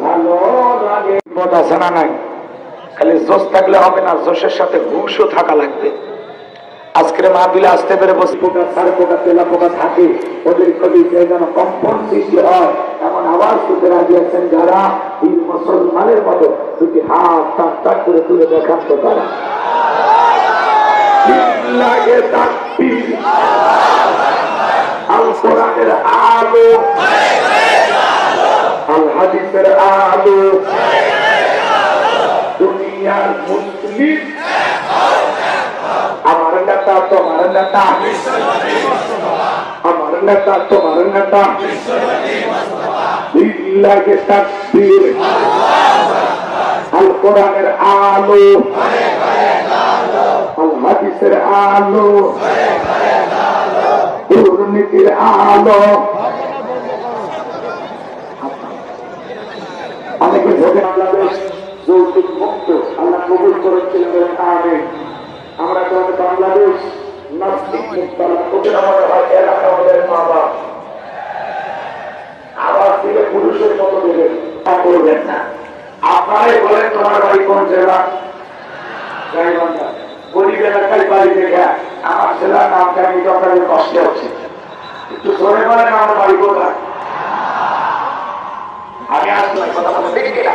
ভালো লাগে। বিপদ আছে না নাই? খালি জোশ থাকলে হবে না, জোশের সাথে ঘুষও থাকা লাগবে। আজকের মাহবিলে আসতে পেরে বসে পোকা সাড়ে পোকা তেলা, পোকা থাকে, ওদের কবি যেন কম্পন সৃষ্টি হয়, এমন আওয়াজ শুনতে রাজি আছেন যারা এই মুসলমানের মতো দুটি হাত টাক টাক করে তুলে দেখান তো তারা। লাগে তাকবীর। আল কোরআনের আল। হাদিসের আলো। দুনিয়ার মুসলিম। আমার নেতা, তোমার নেতা। আমার নেতা, তোমার নেতা। লাগে তাকবীর। আল কোরআনের আলো। আল হাদিসের আলো। দুর্নীতির আলো। আমরা তো বাংলাদেশ নাস্তিক মুক্ত আল্লাহ আমাদের এলাকা আমাদের মা বাপ। আবার দিলে পুরুষের মতো দেবেন করবেন না। আপনারাই বলেন তোমার বাড়ি কোন জেলা? গরিব এলাকায় বাড়ি দেখা আমার জেলার আমি আপনাদের কষ্টে হচ্ছে একটু বলেন আমার বাড়ি কোথায়? আমি আসলাম কথা বলে দেখি কিনা